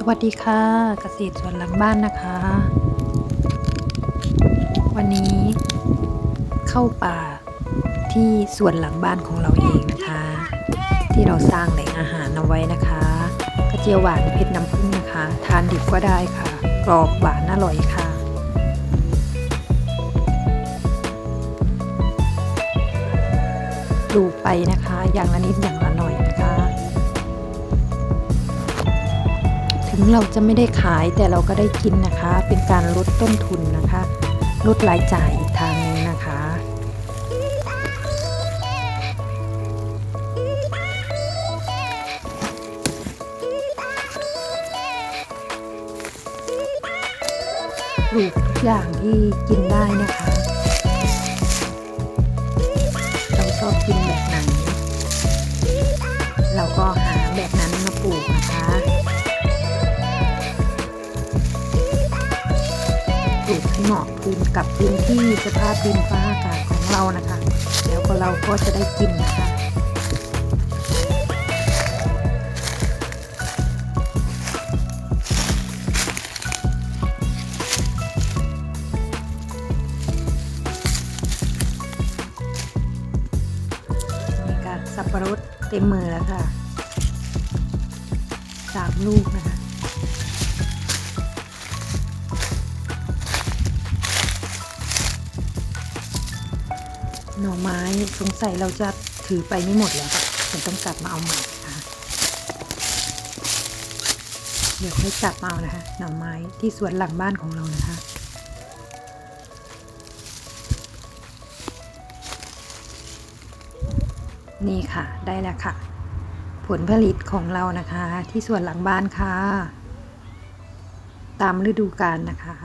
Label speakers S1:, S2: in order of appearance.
S1: สวัสดีค่ะเกษตรสวนหลังบ้านนะคะ วันนี้เข้าป่าที่สวนหลังบ้านของเราเองนะคะ ที่เราสร้างแหล่งอาหารเอาไว้นะคะกระเจียวหวานเพชรน้ำผึ้งนะคะ ทานดิบก็ได้ค่ะกรอบหวานอร่อยค่ะ ปลูกไปนะคะ อย่างละนิดอย่างละหน่อย งเราจะไม่ได้ขายแต่เราก็ได้กินนะคะ เป็นการลดต้นทุนนะคะ ลดรายจ่ายอีกทางนึงนะคะปลูกทุกอย่างที่กินได้นะคะ เราชอบกินแบบไหนเราก็หาแบบนั้นมาปลูกนะคะ เหมาะพื้นกับพื้นที่สภาพดินฟ้าอากาศของเรานะคะแล้วก็เราก็จะได้กินนะคะนี่ค่ะสับปะรดเต็มมือแล้วค่ะสามลูกนะคะ หน่อไม้สงสัยเราจะถือไปไม่หมดแล้วค่ะเดี๋ยวต้องกลับมาเอาใหม่นะคะเดี๋ยวค่อยกลับมาเอานะคะ หน่อไม้ที่สวนหลังบ้านของเรานะคะนี่ค่ะได้แล้วค่ะ ผลผลิตของเรานะคะ ที่สวนหลังบ้านค่ะ ตามฤดูกาลนะคะ